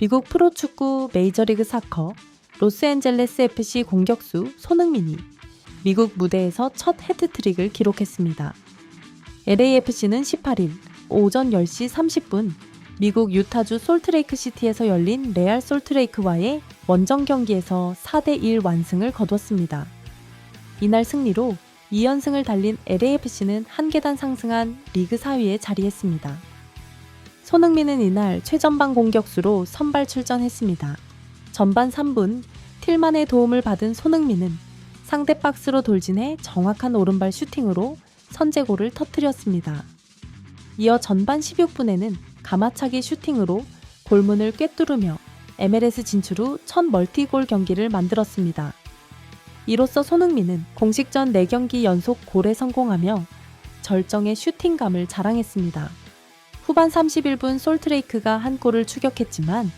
미국 프로축구 메이저리그 사커 로스앤젤레스 FC 공격수 손흥민이 미국 무대에서 첫 헤트트릭을 기록했습니다. LAFC는 18일 오전 10시 30분 미국 유타주 솔트레이크 시티에서 열린 레알 솔트레이크와의 원정 경기에서 4대1 완승을 거뒀습니다. 이날 승리로 2연승을 달린 LAFC는 한 계단 상승한 리그 4위에 자리했습니다. 손흥민은 이날 최전방 공격수로 선발 출전했습니다. 전반 3분 틸만의 도움을 받은 손흥민은 상대 박스로 돌진해 정확한 오른발 슈팅으로 선제골을 터뜨렸습니다. 이어 전반 16분에는 가마차기 슈팅으로 골문을 꿰뚫으며 MLS 진출 후 첫 멀티골 경기를 만들었습니다. 이로써 손흥민은 공식전 4경기 연속 골에 성공하며 절정의 슈팅감을 자랑했습니다. 후반 31분 솔트레이크가 한 골을 추격했지만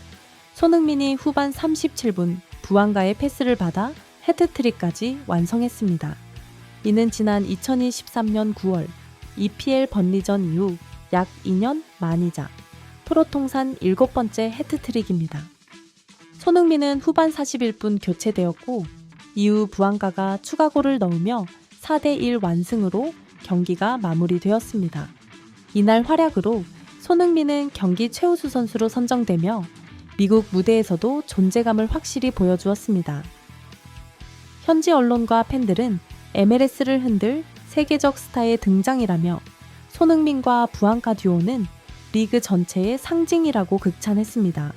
손흥민이 후반 37분 부안가의 패스를 받아 헤트트릭까지 완성했습니다. 이는 지난 2023년 9월 EPL 번리전 이후 약 2년 만이자 프로 통산 7번째 헤트트릭입니다. 손흥민은 후반 41분 교체되었고 이후 부안가가 추가골을 넣으며 4대1 완승으로 경기가 마무리되었습니다. 이날 활약으로 손흥민은 경기 최우수 선수로 선정되며 미국 무대에서도 존재감을 확실히 보여주었습니다. 현지 언론과 팬들은 MLS를 흔들 세계적 스타의 등장이라며 손흥민과 부안가 듀오는 리그 전체의 상징이라고 극찬했습니다.